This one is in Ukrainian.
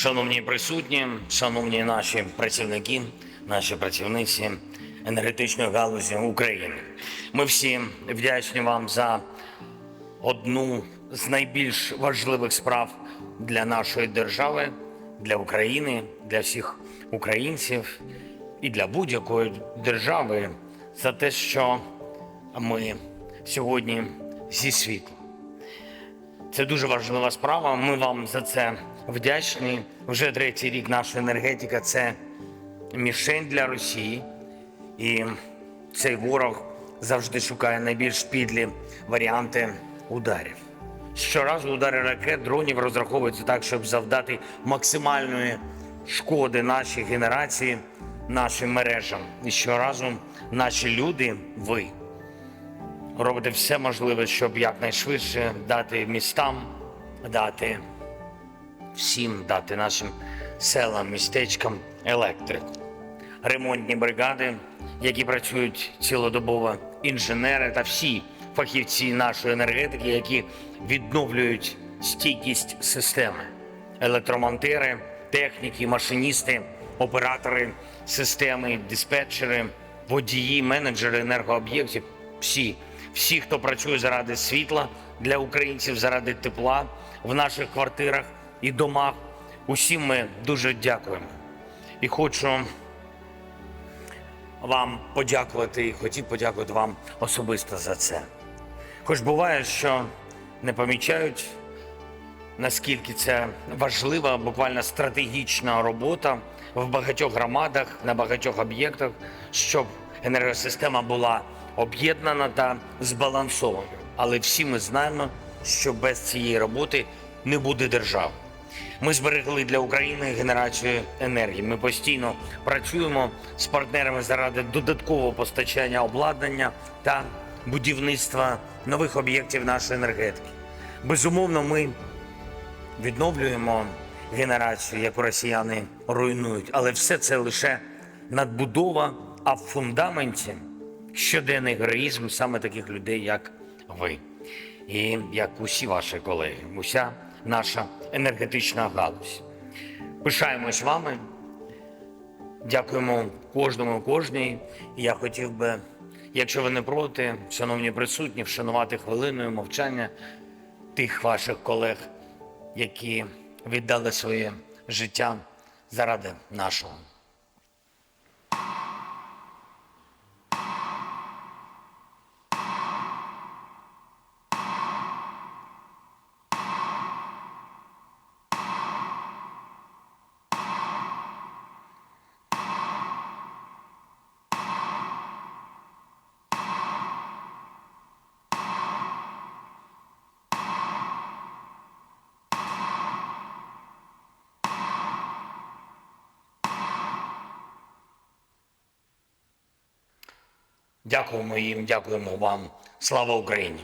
Шановні присутні, шановні наші працівники, наші працівниці енергетичної галузі України. Ми всі вдячні вам за одну з найбільш важливих справ для нашої держави, для України, для всіх українців і для будь-якої держави за те, що ми сьогодні зі світу. Це дуже важлива справа. Ми вам за це вдячні. Вже третій рік наша енергетика це мішень для Росії, і цей ворог завжди шукає найбільш підлі варіанти ударів. Щоразу удари ракет, дронів розраховуються так, щоб завдати максимальної шкоди нашій генерації, нашим мережам. І щоразу наші люди, ви, робите все можливе, щоб якнайшвидше дати містам, дати всім, дати нашим селам, містечкам електрику. Ремонтні бригади, які працюють цілодобово, інженери та всі фахівці нашої енергетики, які відновлюють стійкість системи, електромонтери, техніки, машиністи, оператори системи, диспетчери, водії, менеджери енергооб'єктів, всі, всі, хто працює заради світла для українців, заради тепла в наших квартирах і домах. Усім ми дуже дякуємо. І хочу вам подякувати і хотів подякувати вам особисто за це. Хоч буває, що не помічають, наскільки це важлива, буквально стратегічна робота в багатьох громадах, на багатьох об'єктах, щоб енергосистема була об'єднана та збалансована. Але всі ми знаємо, що без цієї роботи не буде держави. Ми зберегли для України генерацію енергії. Ми постійно працюємо з партнерами заради додаткового постачання обладнання та будівництва нових об'єктів нашої енергетики. Безумовно, ми відновлюємо генерацію, яку росіяни руйнують, але все це лише надбудова, а в фундаменті щоденний героїзм саме таких людей, як ви, і як усі ваші колеги, уся наша енергетична галузь. Пишаємось вами. Дякуємо кожному кожній. Я хотів би, якщо ви не проти, шановні присутні, вшанувати хвилиною мовчання тих ваших колег, які віддали своє життя заради нашого. Дякуємо їм, дякуємо вам. Слава Україні!